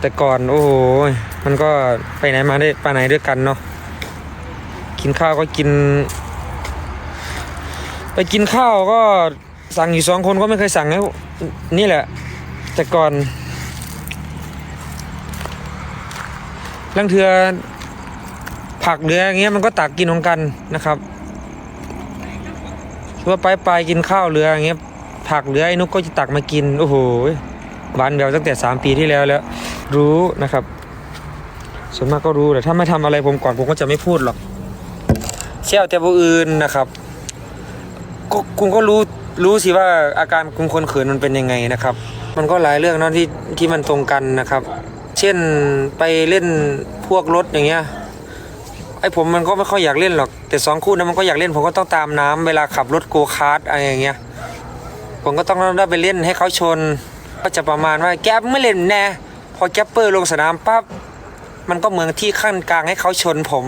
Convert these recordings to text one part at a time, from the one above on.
แต่ก่อนโอ้โหมันก็ไปไหนมาได้ไปไหนด้วยกันเนาะกินข้าวก็กิน ไปกินข้าวก็สั่งอยู่สองคนก็ไม่เคยสั่งให้วนี่แหละ แต่ก่อนลังเทือผักเหลืออย่างเงี้ยมันก็ตักกินของกันนะครับว่าไปไปกินข้าวเหลืออย่างเงี้ยผักเหลือไอ้นุกก็จะตักมากินโอ้โหหวานแบบตั้งแต่สามปีที่แล้วแล้ว รู้นะครับ ส่วนมากก็รู้แต่ถ้าไม่ทำอะไรผมก่อนผมก็จะไม่พูดหรอกเชี่ยวแต่ผู้อื่นนะครับก็คุณก็รู้รู้สิว่าอาการคุณคนเขินมันเป็นยังไงนะครับ มันก็หลายเรื่องเนาะที่ที่มันตรงกันนะครับ เช่นไปเล่นพวกรถอย่างเงี้ยไอ้ผมมันก็ไม่ค่อยอยากเล่นหรอก แต่สองคู่นั้นมันก็อยากเล่นผมก็ต้องตามน้ำเวลาขับรถโกคาร์ดอะไรอย่างเงี้ยผมก็ต้องได้ไปเล่นให้เขาชน ก็จะประมาณว่าแกไม่เล่นแน่ พอแกปเปอร์ลงสนามปั๊บมันก็เหมือนที่ขั้นกลางให้เขาชนผม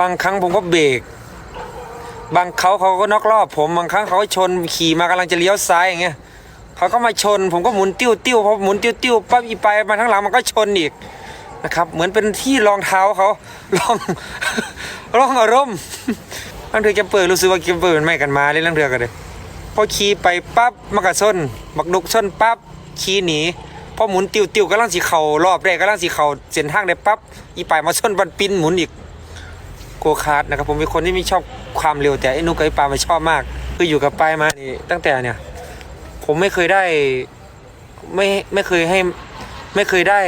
บางครั้งผมก็เบรกบางเขาเขาก็นอกรอบผมบางครั้งเขาก็ชนขี่มากำลังจะเลี้ยวซ้ายอย่างเงี้ยเขาก็มาชน ผมก็หมุนติ้วติ้วพอหมุนติ้วติ้วปั๊บอีไปมาทั้างหลังมันก็ชนอีกนะครับ เหมือนเป็นที่รองเท้าเขารองรองอารมณ์ลังเถือแกเปิดรู้สึกว่าแกเปิดมันไม่กันมาเลยลังเถือกันเลยพอขี่ไปปั๊บมันก็ชนบักดุกชนปั๊บขี่หนี พอหมุนติวติวกำลังสีเข่ารอบแรกกำลังสีเข่าเส้นทางได้ปั๊บอีไปมาชนบันปินหมุนอีกโกคาร์ดนะครับผมเป็นคนที่ไม่ชอบความเร็วแต่ไอ้นุกกับไอ้ปาไม่ชอบมาก คืออยู่กับปายมานี่ตั้งแต่เนี่ย ผมไม่เคยได้ไม่ไม่เคยให้ไม่เคยได้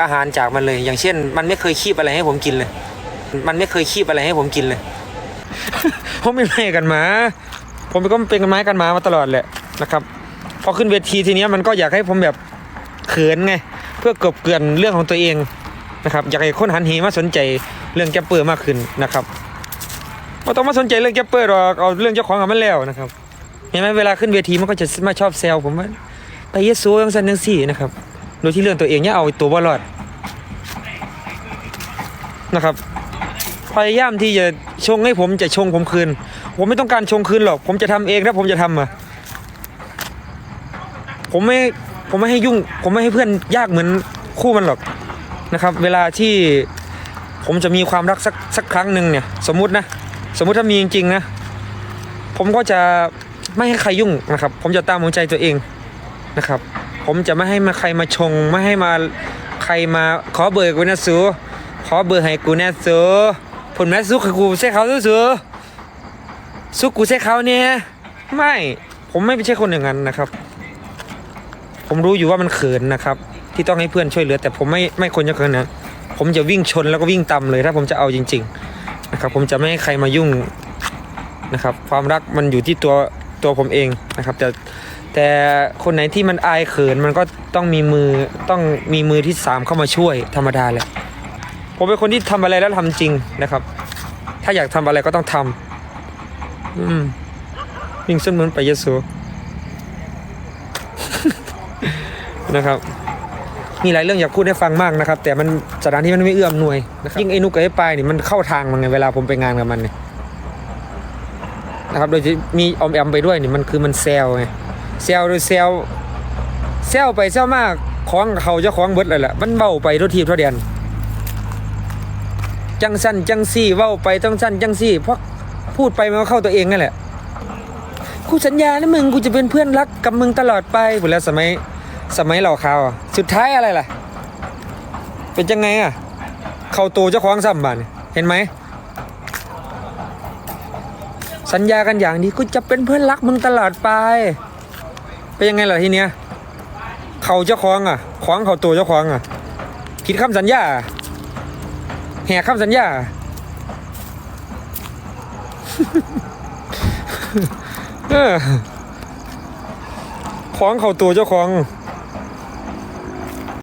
อาหารจากมันเลย อย่างเช่น มันไม่เคยคีบอะไรให้ผมกินเลย มันไม่เคยคีบอะไรให้ผมกินเลยผมเป็นแม่กันมา ผมก็เป็นกันไม้กันมามาตลอดแหละนะครับพอขึ้นเวทีทีนี้มันก็อยากให้ผมแบบ เขินไง เพื่อกบเกลื่อนเรื่องของตัวเองนะครับอยากให้คนหันเหมาสนใจเรื่องแกปเปอร์มากขึ้นนะครับไม่ต้องมาสนใจเรื่องแกปเปอร์หรอกเอาเรื่องเจ้าของกับมันแล้วนะครับ เห็นไหมเวลาขึ้นเวทีมันก็จะมาชอบแซวผมว่าไปเยซูยังสันยังสี่นะครับโดยที่เรื่องตัวเองเนี่ยเอาตัวบอลอดนะครับพยายามที่จะชงให้ผมจะชงผมคืน ผมไม่ต้องการชงคืนหรอก ผมจะทำเองถ้าผมจะทำอะผมไม่ ผมไม่ให้ยุ่ง ผมไม่ให้เพื่อนยากเหมือนคู่มันหรอกนะครับ เวลาที่ผมจะมีความรักสักสักครั้งหนึ่งเนี่ย สมมุตินะ สมมุติถ้ามีจริงๆนะ ผมก็จะไม่ให้ใครยุ่งนะครับ ผมจะตามหัวใจตัวเองนะครับ ผมจะไม่ให้มาใครมาชง ไม่ให้มาใครมาขอเบอร์กูนะสูขอเบอร์ให้กูแนะสูผลแม่สุคือกูใช่เขาสูสุกูใช่เขาเนี่ยไม่ ผมไม่ใช่คนอย่างนั้นนะครับ ผมรู้อยู่ว่ามันเขินนะครับ ที่ต้องให้เพื่อนช่วยเหลือ แต่ผมไม่ไม่คนจะเขินนะผมจะวิ่งชนแล้วก็วิ่งตำเลยถ้าผมจะเอาจริง ๆ นะครับ ผมจะไม่ให้ใครมายุ่งนะครับ ความรักมันอยู่ที่ตัวตัวผมเองนะครับ แต่แต่คนไหนที่มันอายเขินมันก็ต้องมีมือต้องมีมือที่สามเข้ามาช่วยธรรมดาแหละผมเป็นคนที่ทำอะไรแล้วทำจริงนะครับ ถ้าอยากทำอะไรก็ต้องทำอืมวิ่งเส้นเหมือนไปเยซูนะครับ มีหลายเรื่องอยากพูดให้ฟังมากนะครับ แต่มันสถานที่มันไม่เอื้อมหน่วยนะครับยิ่งไอ้นุกกับไอ้ปลายนี่มันเข้าทางมันไงเวลาผมไปงานกับมันเนี่ยนะครับโดยที่มีออมแอมไปด้วยนี่มันคือมันแซวไงแซวโดยแซวแซวไปแซวมากของเขาเจ้าของเบิดเลยแหละมันเบาไปทุกทีทุกเดียนจังสั้นจังซี่เว้าไปจังสั้นจังซี่เพราะพูดไปมันก็เข้าตัวเองนั่นแหละกูสัญญานะมึงกูจะเป็นเพื่อนรักกับมึงตลอดไปหมดแล้วสมัย สมัยเหล่าข่าวสุดท้ายอะไรล่ะ เป็นยังไงอะ เข้าตัวเจ้าของซ้ำบ้านเห็นไหม สัญญากันอย่างดีกูจะเป็นเพื่อนรักมึงตลอดไป เป็นยังไงล่ะทีเนี้ยเขาเจ้าของอะขวางเขาตัวเจ้าของอะผิดคำสัญญา แหกคำสัญญา เออขวางเขาตัวเจ้าของ